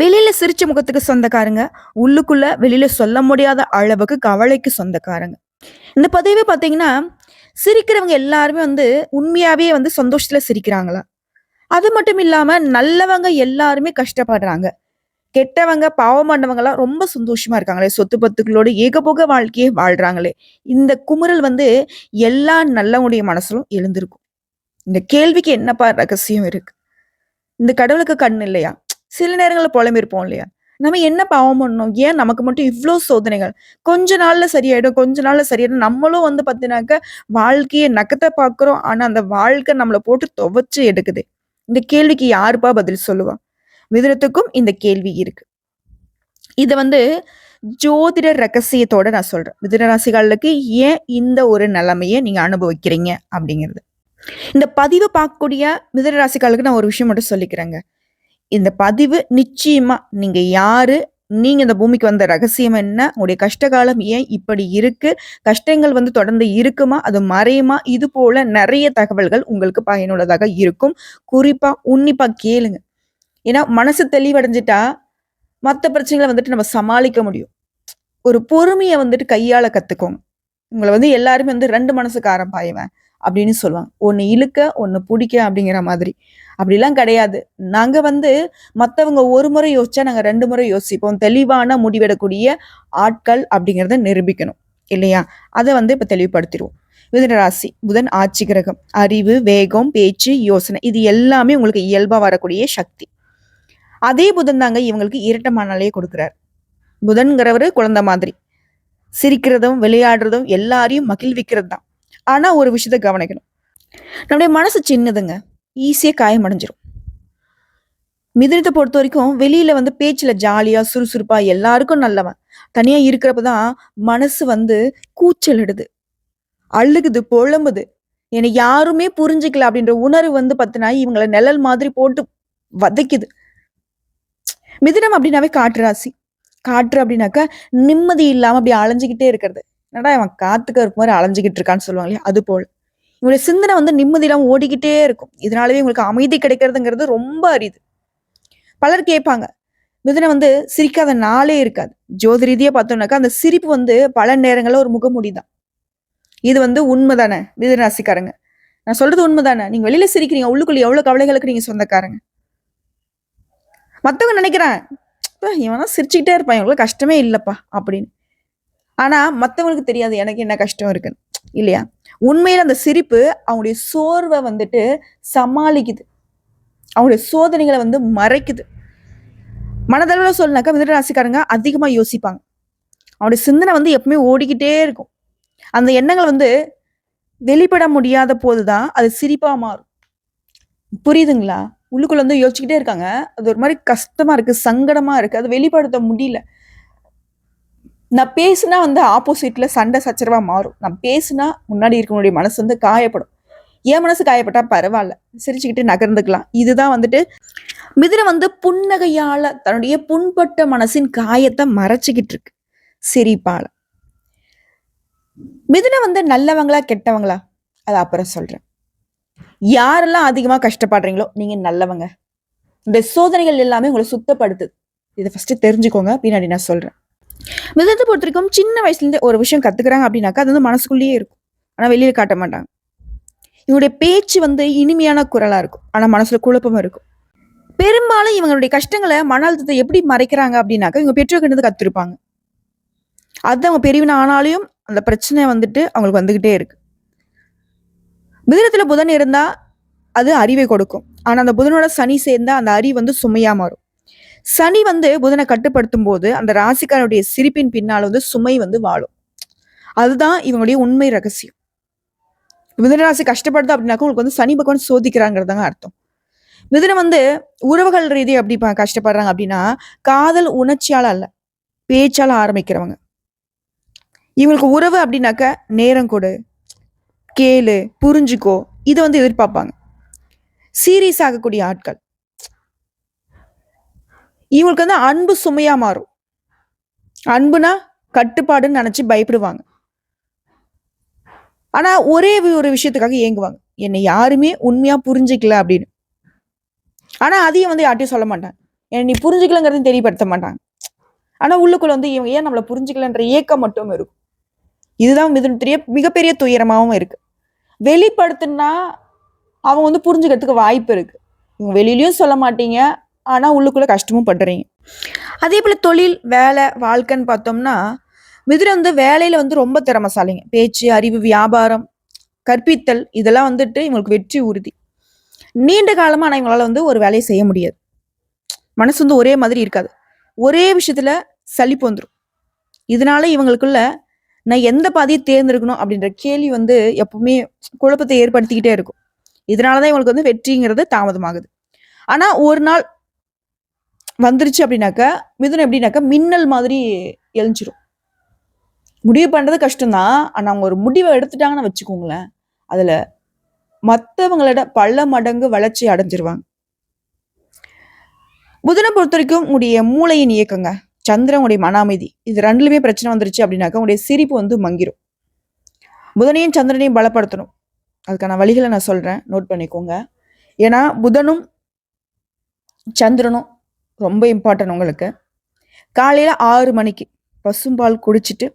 வெளியில சிரிச்ச முகத்துக்கு சொந்தக்காரங்க உள்ளுக்குள்ள வெளியில சொல்ல முடியாத அளவுக்கு கவலைக்கு சொந்தக்காரங்க. இந்த பதிவே பார்த்தீங்கன்னா சிரிக்கிறவங்க எல்லாருமே வந்து உண்மையாவே வந்து சந்தோஷத்துல சிரிக்கிறாங்களா? அது மட்டும் இல்லாம நல்லவங்க எல்லாருமே கஷ்டப்படுறாங்க. கெட்டவங்க பாவமானவங்கலாம் ரொம்ப சந்தோஷமா இருக்காங்களே சொத்து பத்துக்களோட ஏகபோக வாழ்க்கையே வாழ்றாங்களே. இந்த குமுறல் வந்து எல்லா நல்லவங்களுடைய மனசிலும் எழுந்திருக்கும். இந்த கேள்விக்கு என்னப்பா ரகசியம் இருக்கு? இந்த கடவுளுக்கு கண் இல்லையா? சில நேரங்களில் புலம்பிருப்போம் இல்லையா? நம்ம என்ன பாவம் பண்ணோம் ஏன் நமக்கு மட்டும் இவ்வளோ சோதனைகள்? கொஞ்ச நாள்ல சரியாயிடும் கொஞ்ச நாள்ல சரியாயிடும். நம்மளும் வந்து பார்த்தீங்கன்னாக்க வாழ்க்கையை நக்கத்தை பார்க்குறோம் ஆனால் அந்த வாழ்க்கை நம்மளை போட்டு துவைச்சு எடுக்குது. இந்த கேள்விக்கு யாருப்பா பதில் சொல்லுவா? விதத்துக்கும் இந்த கேள்வி இருக்கு. இதை வந்து ஜோதிட ரகசியத்தோட நான் சொல்றேன். மிதுன ராசிகளுக்கு ஏன் இந்த ஒரு நிலைமையை நீங்க அனுபவிக்கிறீங்க? அப்படிங்கிறது. இந்த பதிவை பார்க்கக்கூடிய மிதுன ராசிகளுக்கு நான் ஒரு விஷயம் மட்டும் சொல்லிக்கிறேங்க. இந்த பதிவு நிச்சயமா நீங்க யாரு? நீங்க இந்த பூமிக்கு வந்த ரகசியம் என்ன? உங்களுடைய கஷ்டகாலம் ஏன் இப்படி இருக்கு? கஷ்டங்கள் வந்து தொடர்ந்து இருக்குமா? அது மறையுமா? இது போல நிறைய தகவல்கள் உங்களுக்கு பயனுள்ளதாக இருக்கும். குறிப்பா உன்னிப்பா கேளுங்க. ஏன்னா மனசு தெளிவடைஞ்சிட்டா மற்ற பிரச்சனைகளை வந்துட்டு நம்ம சமாளிக்க முடியும். ஒரு பொறுமையை வந்துட்டு கையால் கத்துக்கோங்க. உங்களை வந்து எல்லாருமே வந்து ரெண்டு மனசுக்காரன் பாயுவேன் அப்படின்னு சொல்லுவாங்க. ஒன்று இழுக்க ஒன்று பிடிக்க அப்படிங்கிற மாதிரி. அப்படிலாம் கிடையாது. நாங்க வந்து மற்றவங்க ஒரு முறை யோசிச்சா நாங்க ரெண்டு முறை யோசிப்போம். தெளிவான முடிவெடக்கூடிய ஆட்கள் அப்படிங்கிறத நிரூபிக்கணும். இல்லையா? அதை வந்து இப்போ தெளிவுபடுத்திடுவோம். மிதனராசி புதன் ஆட்சி கிரகம் அறிவு வேகம் பேச்சு யோசனை இது எல்லாமே உங்களுக்கு இயல்பாக வரக்கூடிய சக்தி. அதே புதன் தாங்க இவங்களுக்கு இரட்ட மனநிலையை கொடுக்குறாரு. புதன்கிறவரு குழந்தை மாதிரி. சிரிக்கிறதும் விளையாடுறதும் எல்லாரையும் மகிழ்விக்கிறது தான் ஆனால் ஒரு விஷயத்த கவனிக்கணும். நம்முடைய மனசு சின்னதுங்க. ஈஸியாக காயமடைஞ்சிரும் மிதுனத்தை பொறுத்த வரைக்கும் வெளியில வந்து பேச்சில் ஜாலியாக சுறுசுறுப்பாக எல்லாருக்கும் நல்லவன். தனியாக இருக்கிறப்ப தான் மனசு வந்து கூச்சலிடுது. அழுகுது புலம்புது. என்னை யாருமே புரிஞ்சுக்கல அப்படின்ற உணர்வு வந்து பார்த்தினா இவங்களை நிழல் மாதிரி போட்டு வதைக்குது. மிதுனம் அப்படின்னாவே காற்று ராசி. காற்று அப்படின்னாக்கா நிம்மதி இல்லாமல் அப்படி அலைஞ்சிக்கிட்டே இருக்கிறது. என்னடா அவன் காத்துக்க இருக்கும் மாதிரி அலைஞ்சிக்கிட்டு இருக்கான்னு சொல்லுவாங்க இல்லையா? அது போல். இவங்களுடைய சிந்தனை வந்து நிம்மதியெல்லாம் ஓடிக்கிட்டே இருக்கும். இதனாலவே உங்களுக்கு அமைதி கிடைக்கிறதுங்கிறது ரொம்ப அரிது. பலர் கேட்பாங்க மிதுனை வந்து சிரிக்காத நாளே இருக்காது. ஜோதி ரீதியாக பார்த்தோம்னாக்கா அந்த சிரிப்பு வந்து பல நேரங்களில் ஒரு முகமுடி தான் இது வந்து உண்மைதானே மிதுன ராசிக்காரங்க? நான் சொல்றது உண்மைதானே? நீங்க வெளியில சிரிக்கிறீங்க உள்ளுக்குள்ள எவ்வளவு கவலைகளுக்கு நீங்க சொந்தக்காரங்க. மற்றவங்க நினைக்கிறேன் இவனா சிரிச்சுக்கிட்டே இருப்பான் இவங்களுக்கு கஷ்டமே இல்லைப்பா அப்படின்னு. ஆனால் மற்றவங்களுக்கு தெரியாது எனக்கு என்ன கஷ்டம் இருக்குன்னு இல்லையா? உண்மையில் அந்த சிரிப்பு அவங்களுடைய சோர்வை வந்துட்டு சமாளிக்குது. அவங்களுடைய சோதனைகளை வந்து மறைக்குது. மனதளவில் சொல்லினாக்கா மிதன ராசிக்காரங்க அதிகமாக யோசிப்பாங்க. அவருடைய சிந்தனை வந்து எப்பவுமே ஓடிக்கிட்டே இருக்கும். அந்த எண்ணங்கள் வந்து வெளிப்பட முடியாத போது தான் அது சிரிப்பாக மாறும். புரியுதுங்களா? உள்ளுக்குள்ள வந்து யோசிச்சுக்கிட்டே இருக்காங்க. அது ஒரு மாதிரி கஷ்டமா இருக்கு சங்கடமா இருக்கு. அது வெளிப்படுத்த முடியல. நான் பேசுனா வந்து ஆப்போசிட்டில் சண்டை சச்சரவாக மாறும். நான் பேசுனா முன்னாடி இருக்கவனுடைய மனசு வந்து காயப்படும். என் மனசு காயப்பட்டால் பரவாயில்ல. சிரிச்சுக்கிட்டு நகர்ந்துக்கலாம். இதுதான் வந்துட்டு மிதிரை வந்து புன்னகையால் தன்னுடைய புண்பட்ட மனசின் காயத்தை மறைச்சிக்கிட்டு இருக்கு சிரிப்பால். மிதுனை வந்து நல்லவங்களா கெட்டவங்களா? அது அப்புறம் சொல்கிறேன் யாரெல்லாம் அதிகமாக கஷ்டப்படுறீங்களோ நீங்கள் நல்லவங்க. இந்த சோதனைகள் எல்லாமே உங்களை சுத்தப்படுத்துது. இதை ஃபஸ்ட்டு தெரிஞ்சுக்கோங்க. பின்னாடி நான் சொல்கிறேன் மிதத்தை பொறுத்த வரைக்கும் சின்ன வயசுலேருந்து ஒரு விஷயம் கற்றுக்குறாங்க அப்படின்னாக்கா அது வந்து மனசுக்குள்ளேயே இருக்கும். ஆனால் வெளியில் காட்ட மாட்டாங்க. இவங்களுடைய பேச்சு வந்து இனிமையான குரலாக இருக்கும். ஆனால் மனசில் குழப்பம் இருக்கும். பெரும்பாலும் இவங்களுடைய கஷ்டங்களை மன அழுத்தத்தை எப்படி மறைக்கிறாங்க அப்படின்னாக்கா இவங்க பெற்றோர்கிட்ட கற்றுருப்பாங்க அது அவங்க பெரியவன ஆனாலையும் அந்த பிரச்சனை வந்துட்டு அவங்களுக்கு வந்துக்கிட்டே இருக்கு. மிதனத்தில் புதன் இருந்தால் அது அறிவை கொடுக்கும். ஆனால் அந்த புதனோட சனி சேர்ந்தால் அந்த அறிவு வந்து சுமையாக மாறும். சனி வந்து புதனை கட்டுப்படுத்தும் போது அந்த ராசிக்காரனுடைய சிரிப்பின் பின்னால் வந்து சுமை வந்து வாழும். அதுதான் இவங்களுடைய உண்மை ரகசியம். மிதனராசி கஷ்டப்படுது அப்படின்னாக்கா உங்களுக்கு வந்து சனி பகவான் சோதிக்கிறாங்கிறதாங்க அர்த்தம். மிதனம் வந்து உறவுகள் ரீதி அப்படி கஷ்டப்படுறாங்க அப்படின்னா காதல் உணர்ச்சியால அல்ல பேச்சால ஆரம்பிக்கிறவங்க. இவங்களுக்கு உறவு அப்படின்னாக்க நேரம் கொடு கேளு புரிஞ்சுக்கோ இதை வந்து எதிர்பார்ப்பாங்க. சீரியஸ் ஆகக்கூடிய ஆட்கள். இவங்களுக்கு வந்து அன்பு சுமையா மாறும். அன்புனா கட்டுப்பாடுன்னு நினைச்சு பயப்படுவாங்க. ஆனா ஒரே ஒரு விஷயத்துக்காக ஏங்குவாங்க. என்னை யாருமே உண்மையா புரிஞ்சுக்கல அப்படின்னு. ஆனா அதையும் வந்து யார்ட்டையும் சொல்ல மாட்டாங்க. என்னை நீ புரிஞ்சுக்கலங்கிறதையும் தெரியப்படுத்த மாட்டாங்க. ஆனா உள்ளுக்குள்ள வந்து இவங்க ஏன் நம்மளை புரிஞ்சுக்கலன்ற ஏக்கம் மட்டும் இருக்கும். இதுதான் மிதுனத்துடைய மிகப்பெரிய துயரமாகவும் இருக்கு. வெளிப்படுத்துனா அவங்க வந்து புரிஞ்சுக்கிறதுக்கு வாய்ப்பு இருக்கு. இவங்க வெளியிலயும் சொல்ல மாட்டீங்க. ஆனால் உள்ளுக்குள்ளே கஷ்டமும் படுறீங்க. அதே போல் தொழில் வேலை வாழ்க்கைன்னு பார்த்தோம்னா மிதுனம் வந்து வேலையில் வந்து ரொம்ப திறமசாலிங்க. பேச்சு அறிவு வியாபாரம் கற்பித்தல் இதெல்லாம் வந்துட்டு இவங்களுக்கு வெற்றி உறுதி. நீண்ட காலமாக ஆனால் இவங்களால் வந்து ஒரு வேலையை செய்ய முடியாது. மனசு வந்து ஒரே மாதிரி இருக்காது. ஒரே விஷயத்தில் சலிப்பு வந்துடும் இதனால இவங்களுக்குள்ள நான் எந்த பாதையை தேர்ந்தெடுக்கணும் அப்படின்ற கேள்வி வந்து எப்பவுமே குழப்பத்தை ஏற்படுத்திக்கிட்டே இருக்கும். இதனால தான் இவங்களுக்கு வந்து வெற்றிங்கிறது தாமதமாகுது. ஆனால் ஒரு நாள் வந்துருச்சு அப்படின்னாக்கா மிதுனம் எப்படின்னாக்கா மின்னல் மாதிரி எழுஞ்சிரும். முடிவு பண்ணுறது கஷ்டம்தான். ஆனால் அவங்க ஒரு முடிவை எடுத்துட்டாங்கன்னு வச்சுக்கோங்களேன். அதில் மற்றவங்களோட பல மடங்கு வளர்ச்சி அடைஞ்சிருவாங்க. புதனை பொறுத்த வரைக்கும் உங்களுடைய மூளையின் இயக்கங்க சந்திரன் உங்களுடைய மன அமைதி இது ரெண்டுலுமே பிரச்சனை வந்துருச்சு அப்படின்னாக்கா உங்களுடைய சிரிப்பு வந்து மங்கிரும். புதனையும் சந்திரனையும் பலப்படுத்தணும். அதுக்கான வழிகளை நான் சொல்கிறேன் நோட் பண்ணிக்கோங்க. ஏன்னா புதனும் சந்திரனும் ரொம்ப இம்பார்ட்டன்ட் உங்களுக்கு. காலையில் ஆறு மணிக்கு பசும்பால் குடிச்சிட்டு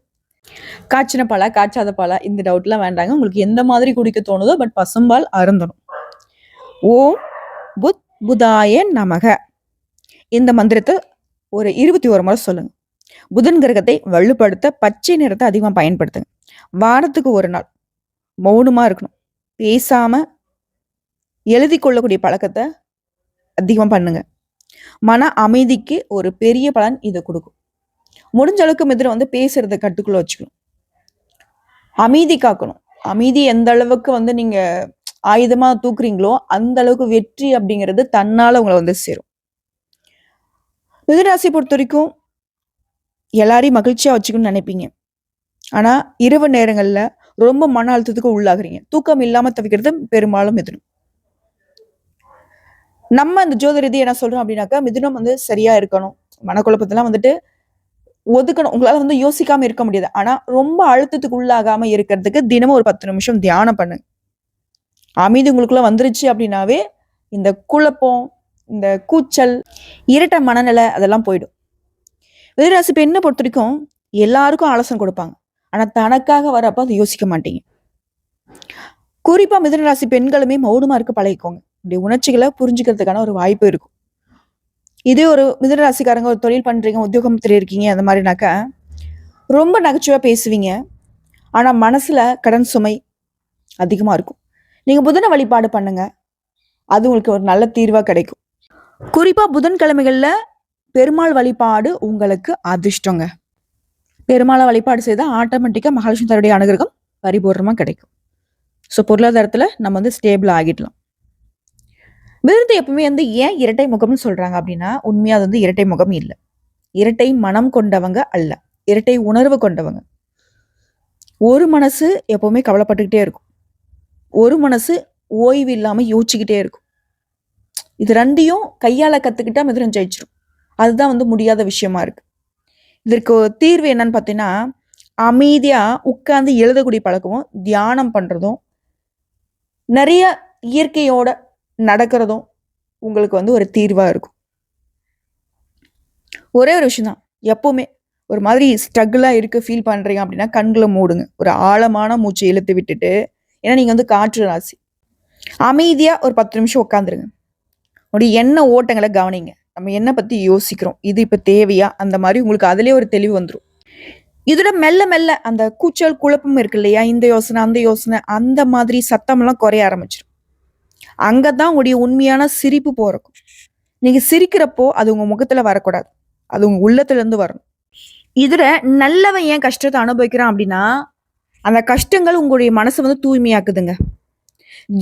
காய்ச்சின பாலா காய்ச்சாத பாலா இந்த டவுட்லாம் வேண்டாங்க. உங்களுக்கு எந்த மாதிரி குடிக்க தோணுதோ பட் பசும்பால் அருந்தணும். ஓம் புத் புதாய நமக. இந்த மந்திரத்தை ஒரு இருபத்தி ஒரு முறை சொல்லுங்க. புதன் கிரகத்தை வலுப்படுத்த பச்சை நிறத்தை அதிகமாக பயன்படுத்துங்க. வாரத்துக்கு ஒரு நாள் மௌனமாக இருக்கணும். பேசாமல் எழுதி கொள்ளக்கூடிய பழக்கத்தை அதிகமாக பண்ணுங்கள் மன அமைதிக்கு ஒரு பெரிய பலன் இதை கொடுக்கும். முடிஞ்ச அளவுக்கு மிதிரை வந்து பேசுறத கட்டுக்குள்ள வச்சுக்கணும். அமைதி காக்கணும். அமைதி எந்த அளவுக்கு வந்து நீங்க ஆயுதமா தூக்குறீங்களோ அந்த அளவுக்கு வெற்றி அப்படிங்கிறது தன்னால உங்களை வந்து சேரும். மிதுராசி பொறுத்த வரைக்கும் எல்லாரையும் மகிழ்ச்சியா வச்சுக்கணும்னு நினைப்பீங்க. ஆனா இரவு நேரங்கள்ல ரொம்ப மன அழுத்தத்துக்கு உள்ளாகுறீங்க. தூக்கம் இல்லாம தவிக்கிறது பெரும்பாலும் மிதுனம். நம்ம இந்த ஜோதி ரீதி என்ன சொல்றோம் அப்படின்னாக்கா மிதுனம் வந்து சரியா இருக்கணும். மனக்குழப்பத்தெல்லாம் வந்துட்டு ஒதுக்கணும். உங்களால வந்து யோசிக்காம இருக்க முடியாது. ஆனா ரொம்ப அழுத்தத்துக்கு உள்ளாகாம இருக்கிறதுக்கு தினமும் ஒரு பத்து நிமிஷம் தியானம் பண்ணுங்க அமைதி உங்களுக்குள்ள வந்துருச்சு அப்படின்னாவே இந்த குழப்பம் இந்த கூச்சல் இரட்ட மனநிலை அதெல்லாம் போயிடும். விருராசி பெண்ணை பொறுத்த வரைக்கும் எல்லாருக்கும் ஆலோசனை கொடுப்பாங்க. ஆனா தனக்காக வரப்ப அதை யோசிக்க மாட்டீங்க. குறிப்பா மிதுனராசி பெண்களுமே மௌனமா இருக்க பழகிக்கோங்க. உங்களுடைய உணர்ச்சிகளை புரிஞ்சுக்கிறதுக்கான ஒரு வாய்ப்பு இருக்கும். இதே ஒரு மிதனராசிக்காரங்க ஒரு தொழில் பண்ணுறீங்க உத்தியோகத்தில் இருக்கீங்க அந்த மாதிரினாக்கா ரொம்ப நகைச்சுவாக பேசுவீங்க. ஆனால் மனசில் கடன் சுமை அதிகமாக இருக்கும். நீங்கள் புதனை வழிபாடு பண்ணுங்கள் அது உங்களுக்கு ஒரு நல்ல தீர்வாக கிடைக்கும். குறிப்பாக புதன்கிழமைகளில் பெருமாள் வழிபாடு உங்களுக்கு அதிர்ஷ்டங்க. பெருமாளை வழிபாடு செய்தால் ஆட்டோமேட்டிக்காக மகாலட்சுமி தருடைய அனுகிரகம் பரிபூர்ணமாக கிடைக்கும். ஸோ பொருளாதாரத்தில் நம்ம வந்து ஸ்டேபிள் ஆகிடலாம். விருந்து எப்பவுமே வந்து ஏன் இரட்டை முகம்னு சொல்றாங்க அப்படின்னா உண்மையா அது வந்து இரட்டை முகம் இல்லை. இரட்டை மனம் கொண்டவங்க அல்ல. இரட்டை உணர்வு கொண்டவங்க. ஒரு மனசு எப்பவுமே கவலைப்பட்டுக்கிட்டே இருக்கும். ஒரு மனசு ஓய்வு இல்லாமல் யோசிச்சுக்கிட்டே இருக்கும். இது ரெண்டையும் கையால் கற்றுக்கிட்டா மிதுரம் ஜெயிச்சிடும் அதுதான் வந்து முடியாத விஷயமா இருக்கு. இதற்கு தீர்வு என்னன்னு பார்த்தீங்கன்னா அமைதியாக உட்காந்து எழுதக்கூடிய பழக்கமும் தியானம் பண்ணுறதும் நிறைய இயற்கையோட நடக்கிறதும் உங்களுக்கு வந்து ஒரு தீர்வாக இருக்கும். ஒரே ஒரு விஷயம் தான். ஒரு மாதிரி ஸ்ட்ரகிளாக இருக்குது ஃபீல் பண்ணுறீங்க அப்படின்னா கண்களை மூடுங்க. ஒரு ஆழமான மூச்சு இழுத்து விட்டுட்டு ஏன்னா நீங்கள் வந்து காற்று ராசி. அமைதியாக ஒரு பத்து நிமிஷம் உட்காந்துருங்க உடைய எண்ண ஓட்டங்களை கவனிங்க. நம்ம என்ன பற்றி யோசிக்கிறோம். இது இப்போ தேவையா? அந்த மாதிரி உங்களுக்கு அதிலே ஒரு தெளிவு வந்துடும் இதோட மெல்ல மெல்ல அந்த கூச்சல் குழப்பம் இருக்கு இல்லையா? இந்த யோசனை அந்த யோசனை அந்த மாதிரி சத்தம்லாம் குறைய ஆரம்பிச்சிடும் அங்கே தான் உங்களுடைய உண்மையான சிரிப்பு போகிறக்கும் நீங்கள் சிரிக்கிறப்போ அது உங்கள் முகத்தில் வரக்கூடாது. அது உங்கள் உள்ளத்துலேருந்து வரணும். இதில் நல்லவன் ஏன் கஷ்டத்தை அனுபவிக்கிறான் அப்படின்னா அந்த கஷ்டங்கள் உங்களுடைய மனசை வந்து தூய்மையாக்குதுங்க.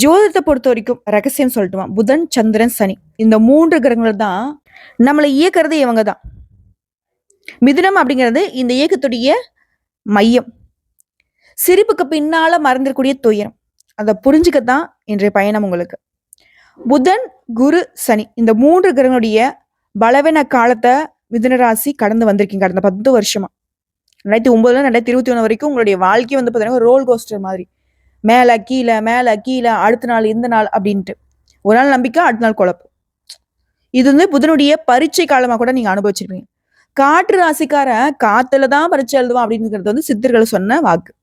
ஜோதிடத்தை பொறுத்த வரைக்கும் ரகசியம் சொல்லட்டுமா? புதன் சந்திரன் சனி. இந்த மூன்று கிரகங்கள் தான் நம்மளை இயக்கிறது இவங்க தான். மிதுனம் அப்படிங்கிறது இந்த இயக்கத்துடைய மையம். சிரிப்புக்கு பின்னால மறந்துடக்கூடிய துயரம். அதை புரிஞ்சுக்கத்தான் இன்றைய பயணம் உங்களுக்கு. புதன் குரு சனி இந்த மூன்று கிரகங்களுடைய பலவீன காலத்தை மிதுன ராசி கடந்து வந்திருக்கீங்க. கடந்த பத்து வருஷமா. ரெண்டாயிரத்தி ஒன்பதுல ரெண்டாயிரத்தி இருபத்தி ஒன்று வரைக்கும் உங்களுடைய வாழ்க்கை வந்து பார்த்தீங்கன்னா ரோல் கோஸ்டர் மாதிரி. மேலே கீழே மேலே கீழே அடுத்த நாள் இந்த நாள் அப்படின்ட்டு. ஒரு நாள் நம்பிக்கை அடுத்த நாள் குழப்பம். இது வந்து புதனுடைய பரீட்சை காலமாக கூட நீங்கள் அனுபவிச்சிருப்பீங்க. காற்று ராசிக்காரன் காத்துல தான் பரீட்சை எழுதுவான் அப்படிங்கிறது வந்து சித்தர்கள் சொன்ன வாக்கு.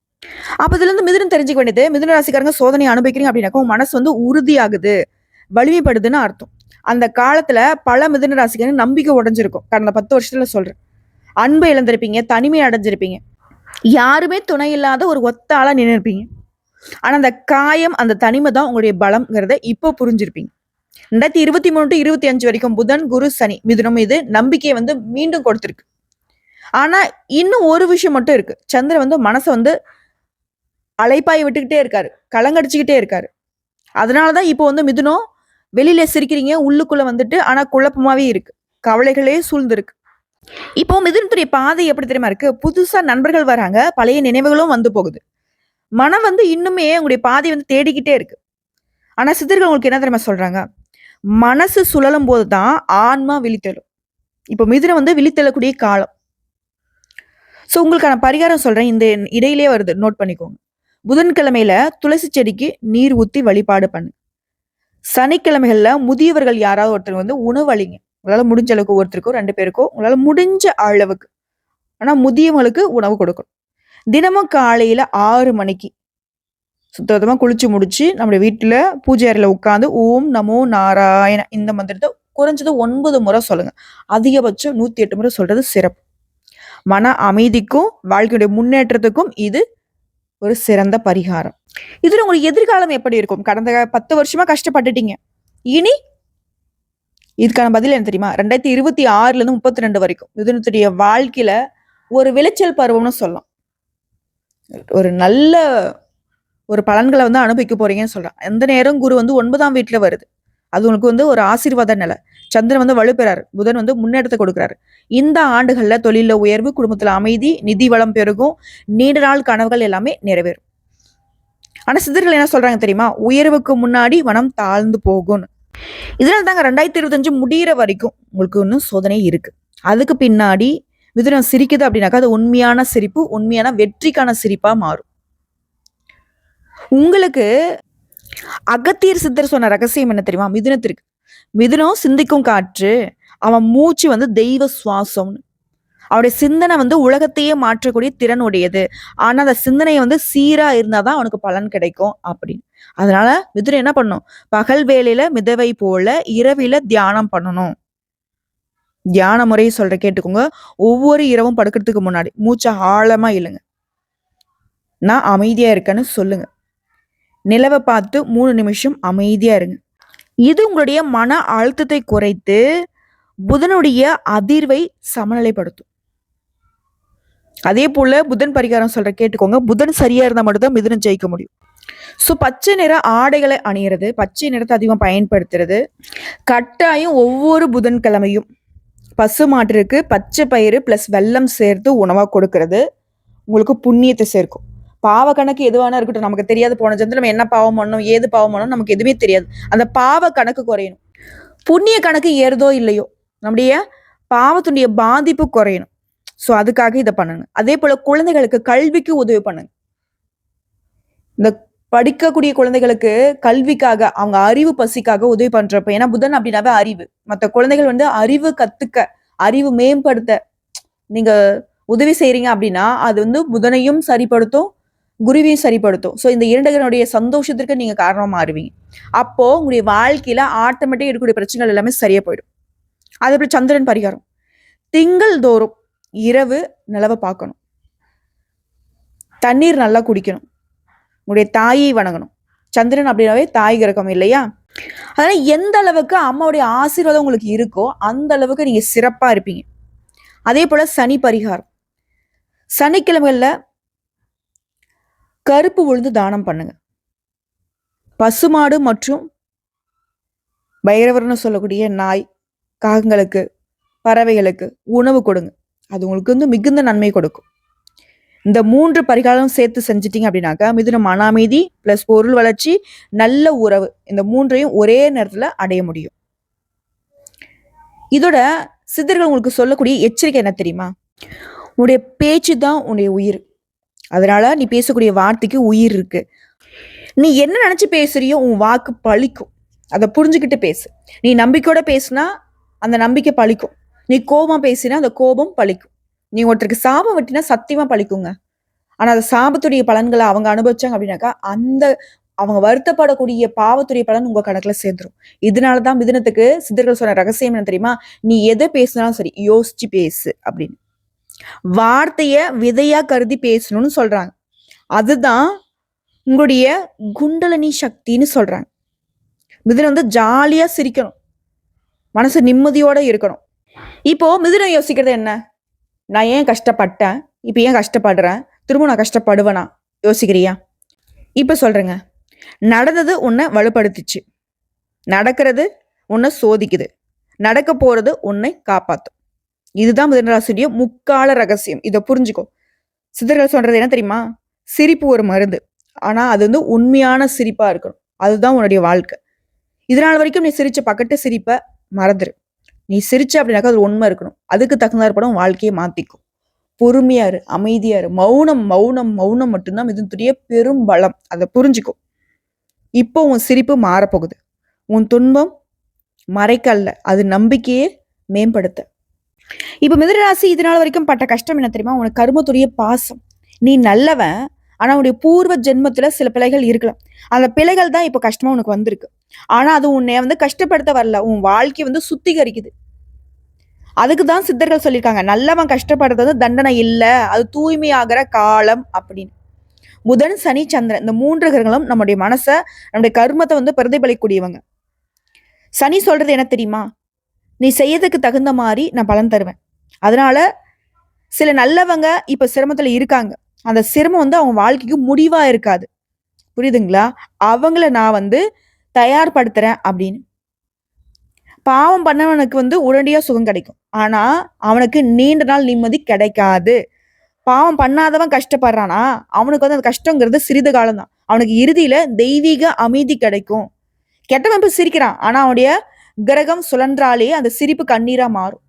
அப்போ இதுலேருந்து மிதுனம் தெரிஞ்சுக்க வேண்டியது மிதுன ராசிக்காரங்க சோதனை அனுபவிக்கிறீங்க அப்படின்னாக்கா மனசு வந்து உறுதியாகுது வலிமைப்படுதுன்னு அர்த்தம். அந்த காலத்துல பல மிதுன ராசிக்காரங்க நம்பிக்கை உடைஞ்சிருக்கும். கடந்த பத்து வருஷத்துல சொல்றேன். அன்பு இழந்திருப்பீங்க தனிமை அடைஞ்சிருப்பீங்க. யாருமே துணை இல்லாத ஒரு ஒத்த ஆளாக நின்றுருப்பீங்க ஆனால் அந்த காயம் அந்த தனிமை தான் உங்களுடைய பலம்ங்கிறத இப்போ புரிஞ்சிருப்பீங்க. ரெண்டாயிரத்தி இருபத்தி மூணு டு இருபத்தி அஞ்சு வரைக்கும் புதன் குரு சனி மிதுனம் இது நம்பிக்கையை வந்து மீண்டும் கொடுத்திருக்கு. ஆனா இன்னும் ஒரு விஷயம் மட்டும் இருக்கு. சந்திரன் வந்து மனசை வந்து அலைப்பாய் விட்டுக்கிட்டே இருக்காரு. கலங்கடிச்சுக்கிட்டே இருக்காரு. அதனாலதான் இப்போ வந்து மிதுனம் வெளியில சிரிக்கிறீங்க உள்ளுக்குள்ள வந்துட்டு ஆனா குழப்பமாவே இருக்கு. கவலைகளே சூழ்ந்திருக்கு. இப்போ மிதுனத்துடைய பாதை எப்படி தெரியுமா இருக்கு? புதுசா நண்பர்கள் வராங்க பழைய நினைவுகளும் வந்து போகுது. மனம் வந்து இன்னுமே உங்களுடைய பாதை வந்து தேடிக்கிட்டே இருக்கு. ஆனா சித்தர்கள் உங்களுக்கு என்ன தெரியுமா சொல்றாங்க? மனசு சுழலும் போது தான் ஆன்மா விழித்தெழும். இப்போ மிதுனம் வந்து விழித்தெழக்கூடிய காலம். ஸோ உங்களுக்கான பரிகாரம் சொல்றேன். இந்த இடையிலே வருது. நோட் பண்ணிக்கோங்க. புதன்கிழமையில துளசி செடிக்கு நீர் ஊத்தி வழிபாடு பண்ணு. சனிக்கிழமைகள்ல முதியவர்கள் யாராவது ஒருத்தர் வந்து உணவு அளிங்க. உங்களால முடிஞ்ச அளவுக்கு ஒருத்தருக்கோ ரெண்டு பேருக்கோ உங்களால முடிஞ்ச அளவுக்கு. ஆனா முதியவங்களுக்கு உணவு கொடுக்கணும். தினமும் காலையில ஆறு மணிக்கு சுத்தமா குளிச்சு முடிச்சு நம்முடைய வீட்டுல பூஜை அறையில உட்காந்து ஓம் நமோ நாராயண இந்த மந்திரத்தை குறைஞ்சது ஒன்பது முறை சொல்லுங்க. அதிகபட்சம் நூத்தி எட்டு முறை சொல்றது சிறப்பு. மன அமைதிக்கும் வாழ்க்கையுடைய முன்னேற்றத்துக்கும் இது ஒரு சிறந்த பரிகாரம். இதுல உங்களுக்கு எதிர்காலம் எப்படி இருக்கும்? கடந்த பத்து வருஷமா கஷ்டப்பட்டுட்டீங்க. இனி இதுக்கான பதில் என்ன தெரியுமா? ரெண்டாயிரத்தி இருபத்தி ஆறுல இருந்து முப்பத்தி ரெண்டு வரைக்கும். மிதுனத்துடைய வாழ்க்கையில ஒரு விளைச்சல் பருவம்னு சொல்லலாம். ஒரு நல்ல ஒரு பலன்களை வந்து அனுபவிக்க போறீங்கன்னு சொல்றேன் எந்த நேரம் குரு வந்து ஒன்பதாம் வீட்டுல வருது. அது உங்களுக்கு வந்து ஒரு ஆசீர்வாத நிலை. சந்திரன் வந்து வலுப்பெறார். புதன் வந்து முன்னேற்றத்தை கொடுக்குறாரு. இந்த ஆண்டுகளில் தொழிலில் உயர்வு குடும்பத்தில் அமைதி நிதி வளம் பெருகும். நீண்ட நாள் கனவுகள் எல்லாமே நிறைவேறும். ஆனால் சித்தர்கள் என்ன சொல்கிறாங்க தெரியுமா? உயர்வுக்கு முன்னாடி மனம் தாழ்ந்து போகும்னு. இதனால தாங்க ரெண்டாயிரத்தி இருபத்தஞ்சு முடியிற வரைக்கும் உங்களுக்கு இன்னும் சோதனை இருக்குது அதுக்கு பின்னாடி மிதுனம் சிரிக்குது அப்படின்னாக்கா அது உண்மையான சிரிப்பு உண்மையான வெற்றிக்கான சிரிப்பாக மாறும். உங்களுக்கு அகத்தியர் சித்தர் சொன்ன ரகசியம் என்ன தெரியுமா? மிதுனத்திற்கு. மிதுனம் சிந்திக்கும் காற்று அவன் மூச்சு வந்து தெய்வ சுவாசம்னு அவருடைய சிந்தனை வந்து உலகத்தையே மாற்றக்கூடிய திறன் உடையது. ஆனா அந்த சிந்தனை வந்து சீரா இருந்தாதான் அவனுக்கு பலன் கிடைக்கும் அப்படின்னு. அதனால மிதுரை என்ன பண்ணும்? பகல் வேலையில மிதவை போல இரவில தியானம் பண்ணணும். தியான முறையை சொல்ற கேட்டுக்கோங்க. ஒவ்வொரு இரவும் படுக்கிறதுக்கு முன்னாடி மூச்சை ஆழமா இல்லைங்க நான் அமைதியா இருக்கேன்னு சொல்லுங்க. நிலவை பார்த்து மூணு நிமிஷம் அமைதியா இருங்க. இது உங்களுடைய மன அழுத்தத்தை குறைத்து புதனுடைய அதிர்வை சமநிலைப்படுத்தும். அதே போல புதன் பரிகாரம் சொல்ற கேட்டுக்கோங்க. புதன் சரியா இருந்தால் மட்டும்தான் மிதுனம் ஜெயிக்க முடியும். ஸோ பச்சை நிற ஆடைகளை அணியிறது பச்சை நிறத்தை அதிகமாக பயன்படுத்துறது கட்டாயம் ஒவ்வொரு புதன்கிழமையும் பசு மாட்டிற்கு பச்சை பயிறு ப்ளஸ் வெல்லம் சேர்த்து உணவாக கொடுக்கறது உங்களுக்கு புண்ணியத்தை சேர்க்கும். பாவ கணக்கு எதுவானா இருக்கட்டும் நமக்கு தெரியாது போன ஜென்மத்தில் நம்ம என்ன பாவம் பண்ணணும் ஏது பாவம் பண்ணணும் நமக்கு எதுவுமே தெரியாது. அந்த பாவ கணக்கு குறையணும். புண்ணிய கணக்கு ஏறுதோ இல்லையோ நம்முடைய பாவத்துடைய பாதிப்பு குறையணும். ஸோ அதுக்காக இதை பண்ணுங்க அதே போல குழந்தைகளுக்கு கல்விக்கு உதவி பண்ணுங்க. இந்த படிக்கக்கூடிய குழந்தைகளுக்கு கல்விக்காக அவங்க அறிவு பசிக்காக உதவி பண்றப்ப ஏன்னா புதன் அப்படின்னாவே அறிவு. மற்ற குழந்தைகள் வந்து அறிவு கத்துக்க அறிவு மேம்படுத்த நீங்க உதவி செய்றீங்க அப்படின்னா அது வந்து புதனையும் சரிப்படுத்தும் குருவையும் சரிப்படுத்தும். ஸோ இந்த இரண்டுகளுடைய சந்தோஷத்திற்கு நீங்கள் காரணமாக மாறுவீங்க. அப்போது உங்களுடைய வாழ்க்கையில் ஆட்டோமேட்டிக் இருக்கக்கூடிய பிரச்சனைகள் எல்லாமே சரியாக போயிடும். அதே சந்திரன் பரிகாரம். திங்கள் தோறும் இரவு நிலவை பார்க்கணும். தண்ணீர் நல்லா குடிக்கணும். உங்களுடைய தாயை வணங்கணும். சந்திரன் அப்படின்னாவே தாய் கிரகம் இல்லையா? அதனால எந்த அளவுக்கு அம்மாவுடைய ஆசீர்வாதம் உங்களுக்கு இருக்கோ அந்த அளவுக்கு நீங்கள் சிறப்பாக இருப்பீங்க. அதே போல் சனி பரிகாரம். சனிக்கிழமைகளில் கருப்பு உளுந்து தானம் பண்ணுங்க. பசுமாடு மற்றும் பைரவர்னு சொல்லக்கூடிய நாய் காகங்களுக்கு பறவைகளுக்கு உணவு கொடுங்க. அது உங்களுக்கு வந்து மிகுந்த நன்மை கொடுக்கும். இந்த மூன்று பரிகாரம் சேர்த்து செஞ்சிட்டிங்க அப்படின்னாக்கா மிதுன மன அமைதி பிளஸ் பொருள் வளர்ச்சி நல்ல உறவு இந்த மூன்றையும் ஒரே நேரத்தில் அடைய முடியும். இதோட சித்தர்கள் உங்களுக்கு சொல்லக்கூடிய எச்சரிக்கை என்ன தெரியுமா? உன்னுடைய பேச்சு தான் உன்னுடைய உயிர். அதனால நீ பேசக்கூடிய வார்த்தைக்கு உயிர் இருக்கு. நீ என்ன நினைச்சு பேசுறியோ உன் வாக்கு பழிக்கும். அதை புரிஞ்சுக்கிட்டு பேசு. நீ நம்பிக்கையோட பேசுனா அந்த நம்பிக்கை பழிக்கும். நீ கோபம் பேசினா அந்த கோபம் பழிக்கும். நீ ஒருத்தருக்கு சாபம் வெட்டினா சத்தியமா பழிக்குங்க. ஆனா அந்த சாபத்துடைய பலன்களை அவங்க அனுபவிச்சாங்க அப்படின்னாக்கா அந்த அவங்க வருத்தப்படக்கூடிய பாவத்துடைய பலன் உங்க கணக்குல சேர்ந்துரும். இதனாலதான் மிதினத்துக்கு சித்தர்கள் சொன்ன ரகசியம் என்ன தெரியுமா? நீ எதை பேசினாலும் சரி யோசிச்சு பேசு அப்படின்னு. வார்த்தைய விதையா கருதி பேசணும்னு சொல்றாங்க. அதுதான் உங்களுடைய குண்டலனி சக்தின்னு சொல்றாங்க. மிதுனம் வந்து ஜாலியா சிரிக்கணும். மனசு நிம்மதியோட இருக்கணும். இப்போ மிதுனம் யோசிக்கிறது என்ன? நான் ஏன் கஷ்டப்பட்டேன்? இப்போ ஏன் கஷ்டப்படுறேன்? திரும்ப நான் கஷ்டப்படுவேனா? யோசிக்கிறியா? இப்போ சொல்றேங்க. நடந்தது உன்னை வலுப்படுத்துச்சு. நடக்கிறது உன்னை சோதிக்குது. நடக்க போறது உன்னை காப்பாற்றும் இதுதான் மிதனராசிரிய முக்கால ரகசியம். இதை புரிஞ்சுக்கோ. சித்தர்கள் சொல்றது என்ன தெரியுமா? சிரிப்பு ஒரு மருந்து. ஆனா அது வந்து உண்மையான சிரிப்பா இருக்கணும். அதுதான் உன்னுடைய வாழ்க்கை. இதனால் வரைக்கும் நீ சிரிச்ச பக்கத்து சிரிப்பை மறந்துரு. நீ சிரிச்ச அப்படின்னாக்கா அது உண்மை இருக்கணும். அதுக்கு தகுந்தாற் படம் வாழ்க்கையை மாத்திக்கும் பொறுமையா இரு அமைதியா இரு. மௌனம் மௌனம் மௌனம் மட்டும்தான் மிதுனுடைய பெரும் பலம். அதை புரிஞ்சுக்கும் இப்போ உன் சிரிப்பு மாறப்போகுது. உன் துன்பம் மறைக்கல்ல. அது நம்பிக்கையே மேம்படுத்த. இப்போ மிதுனராசி இதனால் வரைக்கும் பட்ட கஷ்டம் என்ன தெரியுமா? உனக்கு கருமத்துடைய பாசம். நீ நல்லவன் ஆனா உன்னுடைய பூர்வ ஜென்மத்துல சில பிழைகள் இருக்கலாம். அந்த பிழைகள் தான் இப்போ கஷ்டமா உனக்கு வந்திருக்கு. ஆனா அது உன்னை வந்து கஷ்டப்படுத்த வரல. உன் வாழ்க்கை வந்து சுத்திகரிக்குது. அதுக்கு தான் சித்தர்கள் சொல்லியிருக்காங்க. நல்லவன் கஷ்டப்படுறது வந்து தண்டனை இல்லை. அது தூய்மையாகிற காலம் அப்படின்னு. புதன் சனி சந்திரன் இந்த மூன்று கிரகங்களும் நம்முடைய மனசை நம்முடைய கர்மத்தை வந்து பிரதிபலிக்கக்கூடியவங்க. சனி சொல்றது என்ன தெரியுமா? நீ செய்யறதுக்கு தகுந்த மாதிரி நான் பலன் தருவேன். அதனால சில நல்லவங்க இப்ப சிரமத்துல இருக்காங்க. அந்த சிரமம் வந்து அவங்க வாழ்க்கைக்கு முடிவா இருக்காது. புரியுதுங்களா? அவங்கள நான் வந்து தயார்படுத்துறேன் அப்படின்னு. பாவம் பண்ணவனுக்கு வந்து உடனடியா சுகம் கிடைக்கும். ஆனா அவனுக்கு நீண்ட நாள் நிம்மதி கிடைக்காது. பாவம் பண்ணாதவன் கஷ்டப்படுறானா? அவனுக்கு வந்து அந்த கஷ்டங்கிறது சிறிது காலம் தான் அவனுக்கு இறுதியில தெய்வீக அமைதி கிடைக்கும். கெட்டவன் இப்ப சிரிக்கிறான். ஆனா அவனுடைய கிரகம் சுழன்றாலே அந்த சிரிப்பு கண்ணீரா மாறும்.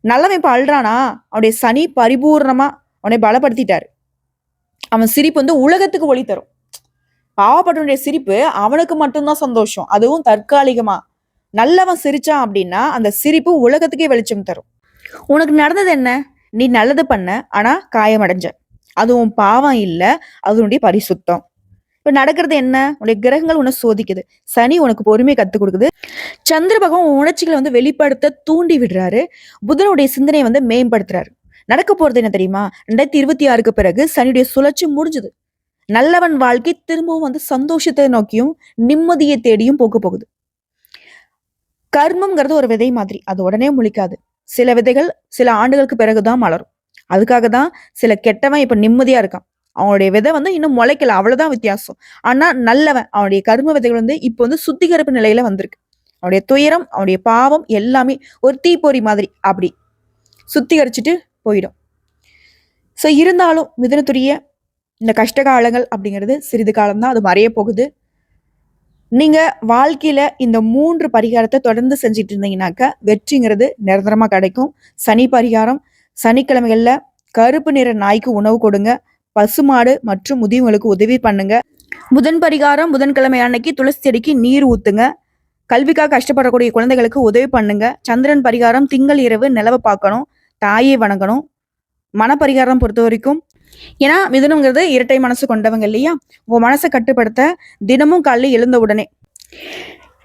நல்லவன் இப்போ அழுறானா? அவனுடைய சனி பரிபூர்ணமா அவனை பலப்படுத்திட்டாரு. அவன் சிரிப்பு வந்து உலகத்துக்கு ஒளி தரும். பாவப்பட்டவனுடைய சிரிப்பு அவனுக்கு மட்டும்தான் சந்தோஷம். அதுவும் தற்காலிகமா. நல்லவன் சிரிச்சான் அப்படின்னா அந்த சிரிப்பு உலகத்துக்கே வெளிச்சம் தரும். உனக்கு நடந்தது என்ன? நீ நல்லது பண்ண ஆனா காயமடைஞ்ச. அது உன் பாவம் இல்லை அதனுடைய பரிசுத்தம். இப்ப நடக்கிறது என்ன? உன்னுடைய கிரகங்கள் உன்னை சோதிக்குது. சனி உனக்கு பொறுமையை கற்றுக் கொடுக்குது. சந்திர பகவான் உணர்ச்சிகளை வந்து வெளிப்படுத்த தூண்டி விடுறாரு. புதனுடைய சிந்தனையை வந்து மேம்படுத்துறாரு. நடக்க போறது என்ன தெரியுமா? ரெண்டாயிரத்தி இருபத்தி ஆறுக்கு பிறகு சனியுடைய சுழற்சி முடிஞ்சுது. நல்லவன் வாழ்க்கை திரும்பவும் வந்து சந்தோஷத்தை நோக்கியும் நிம்மதியை தேடியும் போக போகுது. கர்மம்ங்கிறது ஒரு விதை மாதிரி. அது உடனே முழிக்காது. சில விதைகள் சில ஆண்டுகளுக்கு பிறகுதான் மலரும். அதுக்காக தான் சில கெட்டவன் இப்ப நிம்மதியா இருக்கான். அவனுடைய விதை வந்து இன்னும் முளைக்கல. அவ்வளவுதான் வித்தியாசம். ஆனா நல்லவன் அவனுடைய கர்ம விதைகள் வந்து இப்போ வந்து சுத்திகரிப்பு நிலையில வந்திருக்கு. அவனுடைய துயரம் அவனுடைய பாவம் எல்லாமே ஒரு தீப்பொறி மாதிரி அப்படி சுத்திகரிச்சுட்டு போயிடும். ஸோ இருந்தாலும் மிதனத்துடைய இந்த கஷ்ட காலங்கள் அப்படிங்கிறது சிறிது காலம்தான் அது மறைய போகுது. நீங்க வாழ்க்கையில இந்த மூன்று பரிகாரத்தை தொடர்ந்து செஞ்சுட்டு இருந்தீங்கன்னாக்கா வெற்றிங்கிறது நிரந்தரமா கிடைக்கும். சனி பரிகாரம் சனிக்கிழமைகள்ல கருப்பு நிற நாய்க்கு உணவு கொடுங்க. பசுமாடு மற்றும் முதியவங்களுக்கு உதவி பண்ணுங்க. புதன் பரிகாரம் புதன்கிழமை அன்னைக்கு துளசி செடிக்கு நீர் ஊத்துங்க. கல்விக்காக கஷ்டப்படக்கூடிய குழந்தைகளுக்கு உதவி பண்ணுங்க. சந்திரன் பரிகாரம் திங்கள் இரவு நிலவை பார்க்கணும் தாயை வணங்கணும். மனப்பரிகாரம் பொறுத்த வரைக்கும். ஏன்னா மிதுனங்கிறது இரட்டை மனசு கொண்டவங்க இல்லையா? உங்க மனசை கட்டுப்படுத்த தினமும் காலையில் எழுந்த உடனே.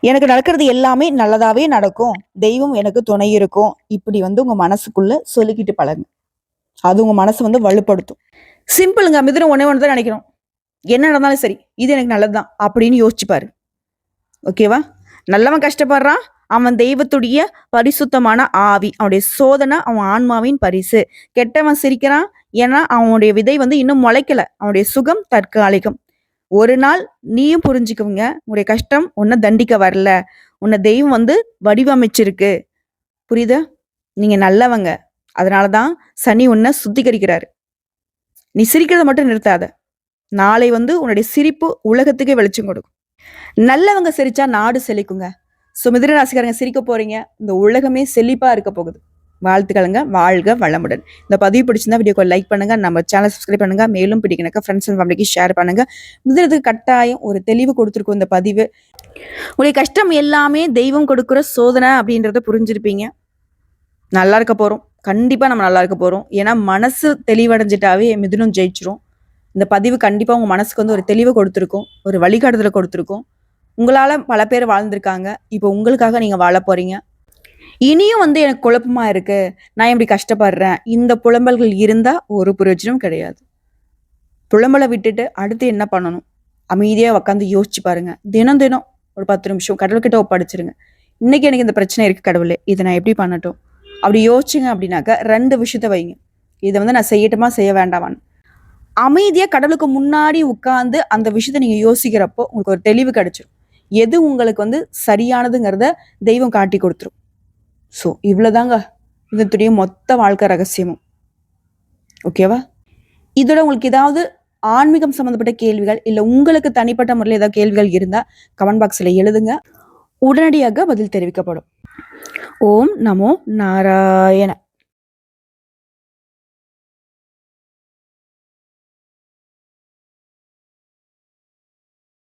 எனக்கு நடக்கிறது எல்லாமே நல்லதாவே நடக்கும். தெய்வம் எனக்கு துணை இருக்கும். இப்படி வந்து உங்க மனசுக்குள்ள சொல்லிக்கிட்டு பழகுங்க அது உங்க மனசை வந்து வலுப்படுத்தும். சிம்பிளுங்க மிதுனம் ஒன்னே ஒன்று தான் நினைக்கணும். என்ன நடந்தாலும் சரி இது எனக்கு நல்லது தான் அப்படின்னு யோசிச்சுப்பாரு. ஓகேவா? நல்லவன் கஷ்டப்படுறான் அவன் தெய்வத்துடைய பரிசுத்தமான ஆவி அவனுடைய சோதனை அவன் ஆன்மாவின் பரிசு. கெட்டவன் சிரிக்கிறான் ஏன்னா அவனுடைய விதை வந்து இன்னும் முளைக்கல அவனுடைய சுகம் தற்காலிகம். ஒரு நாள் நீயும் புரிஞ்சுக்குவீங்க உன்னுடைய கஷ்டம் உன்னை தண்டிக்க வரல உன்னை தெய்வம் வந்து வடிவமைச்சிருக்கு. புரியுதா? நீங்க நல்லவங்க அதனாலதான் சனி உன்னை சுத்திகரிக்கிறாரு. நீ சிரிக்கிறத மட்டும் நிறுத்தாத. நாளை வந்து உன்னுடைய சிரிப்பு உலகத்துக்கே வெளிச்சம் கொடுக்கும். நல்லவங்க சிரிச்சா நாடு செழிக்குங்க. ஸோ மிதிர ராசிக்காரங்க சிரிக்க போறீங்க. இந்த உலகமே செழிப்பா இருக்க போகுது. வாழ்த்துக்களுங்க. வாழ்க வளமுடன். இந்த பதிவு பிடிச்சிருந்தா வீடியோக்கு லைக் பண்ணுங்க. நம்ம சேனல் சப்ஸ்கிரைப் பண்ணுங்க. மேலும் பிடிக்கணுக்கா ஃப்ரெண்ட்ஸ் அண்ட் ஃபேமிலிக்கு ஷேர் பண்ணுங்க. மிதுனத்துக்கு கட்டாயம் ஒரு தெளிவு கொடுத்துருக்கோம் இந்த பதிவு. உங்களுடைய கஷ்டம் எல்லாமே தெய்வம் கொடுக்குற சோதனை அப்படின்றத புரிஞ்சிருப்பீங்க. நல்லா இருக்க போகிறோம் கண்டிப்பாக நம்ம நல்லா இருக்க போகிறோம் ஏன்னா மனசு தெளிவடைஞ்சிட்டாவே மிதுனம் ஜெயிச்சிரும் இந்த பதிவு கண்டிப்பாக உங்கள் மனசுக்கு வந்து ஒரு தெளிவை கொடுத்துருக்கும் ஒரு வழிகாட்டுதலை கொடுத்துருக்கும் உங்களால் பல பேர் வாழ்ந்திருக்காங்க. இப்போ உங்களுக்காக நீங்கள் வாழ போறீங்க. இனியும் வந்து எனக்கு குழப்பமாக இருக்குது நான் இப்படி கஷ்டப்படுறேன். இந்த புலம்பல்கள் இருந்தால் ஒரு பிரயோஜனம் கிடையாது. புலம்பலை விட்டுட்டு அடுத்து என்ன பண்ணணும்? அமைதியாக உட்காந்து யோசிச்சு பாருங்கள் தினம் தினம் ஒரு 10 நிமிஷம் கடவுள்கிட்ட ஒப்படைச்சிருங்க. இன்னைக்கு எனக்கு இந்த பிரச்சனை இருக்குது கடவுளே. இதை நான் எப்படி பண்ணட்டும்? அப்படி யோசிச்சிங்க அப்படின்னாக்க ரெண்டு விஷயத்த வைங்க. இதை வந்து நான் செய்யட்டுமா? செய்ய வேண்டாமான்னு. அமைதியாக கடலுக்கு முன்னாடி உட்காந்து அந்த விஷயத்த நீங்கள் யோசிக்கிறப்போ உங்களுக்கு ஒரு தெளிவு கிடைச்சிடும் எது உங்களுக்கு வந்து சரியானதுங்கிறத தெய்வம் காட்டி கொடுத்துரும். ஸோ இவ்வளோதாங்க இதனுடைய மொத்த வாழ்க்கை ரகசியமும். ஓகேவா? இதோட உங்களுக்கு ஏதாவது ஆன்மீகம் சம்மந்தப்பட்ட கேள்விகள், இல்லை உங்களுக்கு தனிப்பட்ட முறையில் ஏதாவது கேள்விகள் இருந்தால் கமெண்ட் பாக்ஸில் எழுதுங்க. உடனடியாக பதில் தெரிவிக்கப்படும். ஓம் நமோ நாராயண.